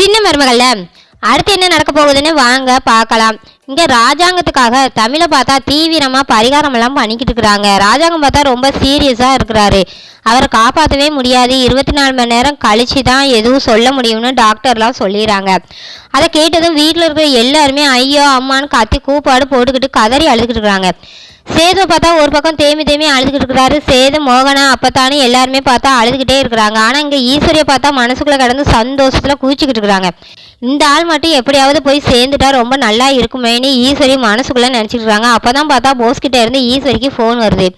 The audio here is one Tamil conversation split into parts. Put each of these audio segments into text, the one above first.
சின்ன மருமகள்ல. அடுத்து என்ன நடக்க போகுதுன்னு வாங்க பார்க்கலாம். இங்கே ராஜாங்கத்துக்காக தமிழை பார்த்தா தீவிரமாக பரிகாரம் எல்லாம் பண்ணிக்கிட்டு இருக்கிறாங்க. ராஜாங்கம் பார்த்தா ரொம்ப சீரியஸாக இருக்கிறாரு. அவரை காப்பாற்றவே முடியாது. இருபத்தி நாலு மணி நேரம் கழிச்சு தான் எதுவும் சொல்ல முடியும்னு டாக்டர்லாம் சொல்லிடுறாங்க. அதை கேட்டதும் வீட்டில் இருக்கிற எல்லாருமே ஐயோ அம்மான்னு கத்தி கூப்பாடு போட்டுக்கிட்டு கதறி அழுதுகிட்டு இருக்கிறாங்க. சேது பார்த்தா ஒரு பக்கம் தேமி தேமி அழுதுகிட்டு இருக்கிறாரு. சேது மோகனா அப்பத்தானு எல்லாருமே பார்த்தா அழுதுகிட்டே இருக்கிறாங்க. ஆனால் இங்கே ஈஸ்வரியை பார்த்தா மனசுக்குள்ளே கடந்து சந்தோஷத்தில் கூச்சிக்கிட்டு இருக்கிறாங்க. இந்த ஆள் மட்டும் எப்படியாவது போய் சேர்ந்துட்டா ரொம்ப நல்லா இருக்குமேனு ஈஸ்வரி மனசுக்குள்ளே நினச்சிட்டு இருக்காங்க. அப்போ தான் பார்த்தா போஸ்கிட்ட இருந்து ஈஸ்வரிக்கு ஃபோன் வருது.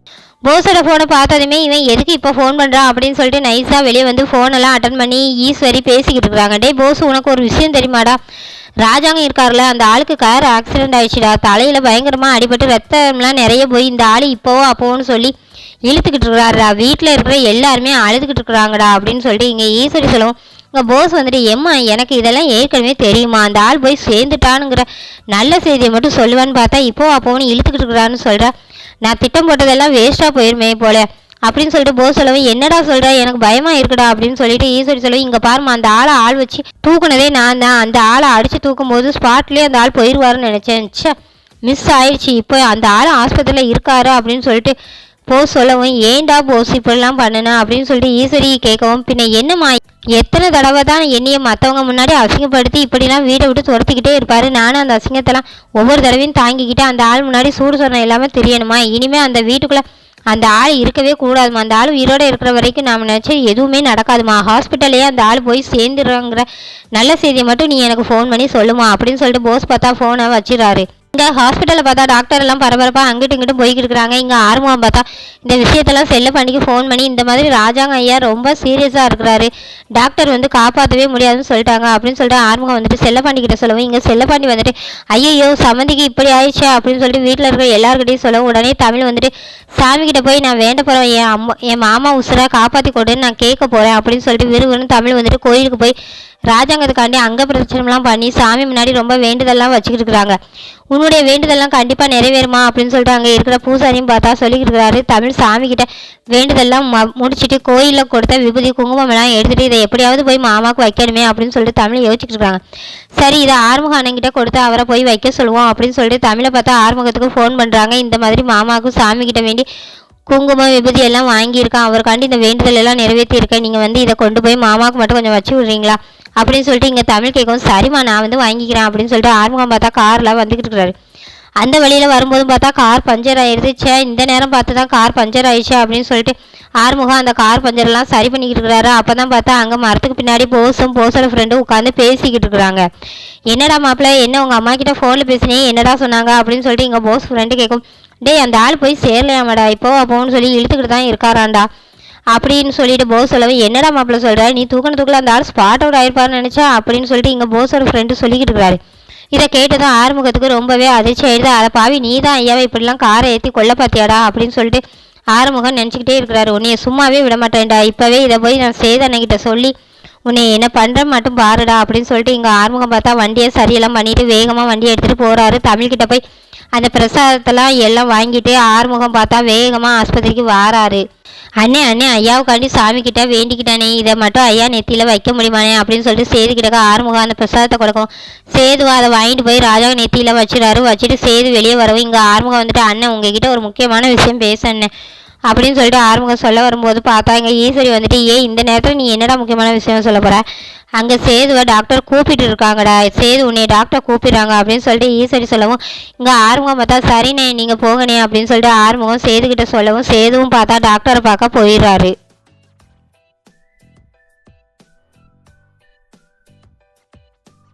போஸோட ஃபோனை பார்த்ததுமே இவன் எதுக்கு இப்போ ஃபோன் பண்ணுறான் அப்படின்னு சொல்லிட்டு நைஸாக வெளியே வந்து ஃபோனெல்லாம் அட்டன் பண்ணி ஈஸ்வரி பேசிக்கிட்டு இருக்கிறாங்க. டே போஸ் உனக்கு ஒரு விஷயம் தெரியுமாடா? ராஜாங்க இருக்கார்ல அந்த ஆளுக்கு கார் ஆக்சிடென்ட் ஆயிடுச்சுடா. தலையில் பயங்கரமாக அடிபட்டு ரத்தம்லாம் நிறைய போய் இந்த ஆள் இப்போவோ அப்போன்னு சொல்லி இழுத்துக்கிட்டு இருக்கிறாரா வீட்டில் இருக்கிற எல்லாருமே அழுதுகிட்டு இருக்கிறாங்கடா அப்படின்னு சொல்லிட்டு இங்கே ஈஸ்வரி சொல்லுவோம் உங்கள் போஸ் வந்துட்டு எம்மா எனக்கு இதெல்லாம் ஏற்கனவே தெரியுமா? அந்த ஆள் போய் சேர்ந்துட்டானுங்கிற நல்ல செய்தியை மட்டும் சொல்லுவான்னு பார்த்தா இப்போ அப்போன்னு இழுத்துக்கிட்டு இருக்கிறான்னு சொல்கிறா நான் திட்டம் போட்டதெல்லாம் வேஸ்ட்டாக போயிருமே போல. அப்படின்னு சொல்லிட்டு போஸ் சொல்லவும் என்னடா சொல்ற? எனக்கு பயமா இருக்குடா அப்படின்னு சொல்லிட்டு ஈஸ்வரி சொல்லவும் இங்க பாருமா அந்த ஆளை ஆள் வச்சு தூக்குனதே நான் தான். அந்த ஆளை அடிச்சு தூக்கும் போது ஸ்பாட்லயே அந்த ஆள் போயிடுவாருன்னு நினைச்சேன். ச்சே மிஸ் ஆயிடுச்சு இப்போ அந்த ஆள் ஆஸ்பத்திரியில் இருக்காரு அப்படின்னு சொல்லிட்டு போஸ் சொல்லவும் ஏன்டா போஸ் இப்படிலாம் பண்ணுனா? அப்படின்னு சொல்லிட்டு ஈஸ்வரி கேட்கவும் பின்ன என்னம்மா எத்தனை தடவை தான் என்னைய மற்றவங்க முன்னாடி அசிங்கப்படுத்தி இப்படிலாம் வீடை விட்டு துரத்திக்கிட்டே இருப்பாரு? நானும் அந்த அசிங்கத்தெல்லாம் ஒவ்வொரு தடவையும் தாங்கிக்கிட்டு அந்த ஆள் முன்னாடி சூடு சொன்ன எல்லாமே தெரியணுமா? இனிமே அந்த வீட்டுக்குள்ள அந்த ஆள் இருக்கவே கூடாதுமா அந்த ஆள் உயிரோட இருக்கிற வரைக்கும் நாம் நினச்சி எதுவுமே நடக்காதுமா ஹாஸ்பிட்டல்லையே அந்த ஆள் போய் சேர்ந்துடுறாங்கிற நல்ல செய்தியை மட்டும் நீ எனக்கு ஃபோன் பண்ணி சொல்லுமா அப்படின்னு சொல்லிட்டு போஸ் பார்த்தா ஃபோனை வச்சிடறாரு. இங்கே ஹாஸ்பிட்டலில் பார்த்தா டாக்டர் எல்லாம் பரபரப்பாக அங்கிட்டு இங்கிட்டும் போய்கிட்டு இருக்கிறாங்க. இங்கே ஆர்வம் பார்த்தா இந்த விஷயத்தெல்லாம் செல்ல பண்ணிக்கு ஃபோன் பண்ணி இந்த மாதிரி ராஜாங்க ஐயா ரொம்ப சீரியஸாக இருக்கிறாரு. டாக்டர் வந்து காப்பாற்றவே முடியாதுன்னு சொல்லிட்டாங்க அப்படின்னு சொல்லிட்டு ஆர்வம் வந்துட்டு செல்ல பண்ணிக்கிட்ட சொல்லவும் இங்கே செல்லப்பாண்டி வந்துட்டு ஐயையோ சம்மந்திக்கு இப்படி ஆயிடுச்சா? அப்படின்னு சொல்லிட்டு வீட்டில் இருக்கிற எல்லாருக்கிட்டையும் சொல்லவும் உடனே தமிழ் வந்துட்டு சாமிக்கிட்ட போய் நான் வேண்ட போகிறேன் என் அம்மா என் மாமா உசுரை காப்பாற்றி கொடுன்னு நான் கேட்க போகிறேன் அப்படின்னு சொல்லிட்டு விறுவிறுன்னு தமிழ் வந்துட்டு கோயிலுக்கு போய் ராஜாங்கத்துக்காண்டி அங்க பிரச்சனைலாம் பண்ணி சாமி முன்னாடி ரொம்ப வேண்டுதல்லாம் வச்சுக்கிட்டு இருக்கிறாங்க உன்னுடைய வேண்டுதல்லாம் கண்டிப்பாக நிறைவேறுமா அப்படின்னு சொல்லிட்டு அங்கே இருக்கிற பூசாரியும் பார்த்தா சொல்லிக்கிட்டு இருக்கிறாரு தமிழ் சாமி கிட்ட வேண்டுதல்லாம் ம- கோயிலில் கொடுத்த விபூதி குங்குமம் எல்லாம் எடுத்துட்டு இதை எப்படியாவது போய் மாமாவுக்கு வைக்கணுமே அப்படின்னு சொல்லிட்டு தமிழ் யோசிச்சுட்டு இருக்காங்க சரி இதை ஆறுமுக அண்ணங்கிட்ட கொடுத்து அவரை போய் வைக்க சொல்லுவோம் அப்படின்னு சொல்லிட்டு தமிழை பார்த்தா ஆறுமுகத்துக்கு ஃபோன் பண்ணுறாங்க இந்த மாதிரி மாமாவுக்கு சாமி கிட்ட வேண்டி குங்குமம் விபூதி எல்லாம் வாங்கியிருக்கான். அவருக்காண்டி இந்த வேண்டுதல் எல்லாம் நிறைவேற்றியிருக்கேன். நீங்கள் வந்து இதை கொண்டு போய் மாமாவுக்கு மட்டும் கொஞ்சம் வச்சு விடுறீங்களா? அப்படின்னு சொல்லிட்டு இங்கே தமிழ் கேட்கவும் சரிம்மா நான் வந்து வாங்கிக்கிறேன் அப்படின்னு சொல்லிட்டு ஆறுமுகம் பார்த்தா காரில் வந்துக்கிட்டு இருக்கிறாரு அந்த வழியில் வரும்போதும் பார்த்தா கார் பஞ்சர் ஆயிடுச்சே இந்த நேரம் பார்த்து தான் கார் பஞ்சர் ஆயிடுச்சு அப்படின்னு சொல்லிட்டு ஆறுமுகம் அந்த கார் பஞ்சர்லாம் சரி பண்ணிக்கிட்டு இருக்கிறாரு அப்போ தான் பார்த்தா அங்கே மரத்துக்கு பின்னாடி போஸும் போஸோட ஃப்ரெண்டும் உட்காந்து பேசிக்கிட்டு இருக்கிறாங்க என்னடா மாப்பிள்ள என்ன உங்கள் அம்மா கிட்ட ஃபோனில் பேசினே? என்னடா சொன்னாங்க? அப்படின்னு சொல்லிட்டு இங்கே போஸ் ஃப்ரெண்டு கேட்கும் டேய் அந்த ஆள் போய் சேரலையாமாடா? இப்போ அப்போன்னு சொல்லி இழுத்துக்கிட்டு தான் இருக்காராண்டா. அப்படின்னு சொல்லிட்டு போஸ் சொல்லவே என்னடா மாப்பிள்ள சொல்கிறாரு நீ தூக்கின தூக்கல அந்த ஆள் ஸ்பாட் அவுட் ஆயிருப்பாருன்னு நினச்சா அப்படின்னு சொல்லிட்டு இங்கே போஸோட ஃப்ரெண்டு சொல்லிக்கிட்டு இருக்கிறாரு இதை கேட்டதும் ஆறுமுகத்துக்கு ரொம்பவே அதிர்ச்சி ஆயிடுது. அதை பாவி நீ தான் ஐயாவை இப்படிலாம் காரை ஏற்றி கொல்ல பார்த்தியாடா அப்படின்னு சொல்லிட்டு ஆறுமுகம் நினச்சிக்கிட்டே இருக்கிறாரு. உன்னைய சும்மாவே விட மாட்டேன்டா. இப்போவே இதை போய் நான் சேதனைக்கிட்ட சொல்லி உன்னை என்ன பண்ணுற மட்டும் பாருடா அப்படின்னு சொல்லிட்டு இங்கே ஆறுமுகம் பார்த்தா வண்டியை சரியெல்லாம் பண்ணிட்டு வேகமாக வண்டியை எடுத்துகிட்டு போகிறாரு தமிழ்கிட்ட போய் அந்த பிரசாதத்தெல்லாம் எல்லாம் வாங்கிட்டு ஆறுமுகம் பார்த்தா வேகமாக ஆஸ்பத்திரிக்கு வாராரு. அண்ணே அண்ணே ஐயாவுக்காண்டி சாமி கிட்ட வேண்டிக்கிட்டானே. இதை மட்டும் ஐயா நெத்தியில் வைக்க முடியுமானே அப்படின்னு சொல்லிட்டு சேது கிட்டக்க ஆறுமுகம் அந்த பிரசாதத்தை கொடுக்கும். சேதுவா அதை வாங்கிட்டு போய் ராஜா நெத்தியில் வச்சிடாரு. வச்சுட்டு சேது வெளியே வரவும் இங்க ஆறுமுகம் வந்துட்டு அண்ணன் உங்ககிட்ட ஒரு முக்கியமான விஷயம் பேச அண்ணன் அப்படின்னு சொல்லிட்டு ஆறுமுகம் சொல்ல வரும்போது பார்த்தா இங்கே ஈஸ்வரி வந்துட்டு ஏன் இந்த நேரத்தில் நீ என்னடா முக்கியமான விஷயம் சொல்ல போகிற அங்கே சேதுவை டாக்டர் கூப்பிட்டு இருக்காங்கடா. சேது உன்னை டாக்டர் கூப்பிடுறாங்க. அப்படின்னு சொல்லிட்டு ஈஸ்வரி சொல்லவும் இங்கே ஆறுமுகம் பார்த்தா சரிண்ணே நீங்கள் போங்கண்ணே. அப்படின்னு சொல்லிட்டு ஆறுமுகம் சேதுக்கிட்ட சொல்லவும் சேதுவும் பார்த்தா டாக்டரை பார்க்க போயிடுறாரு.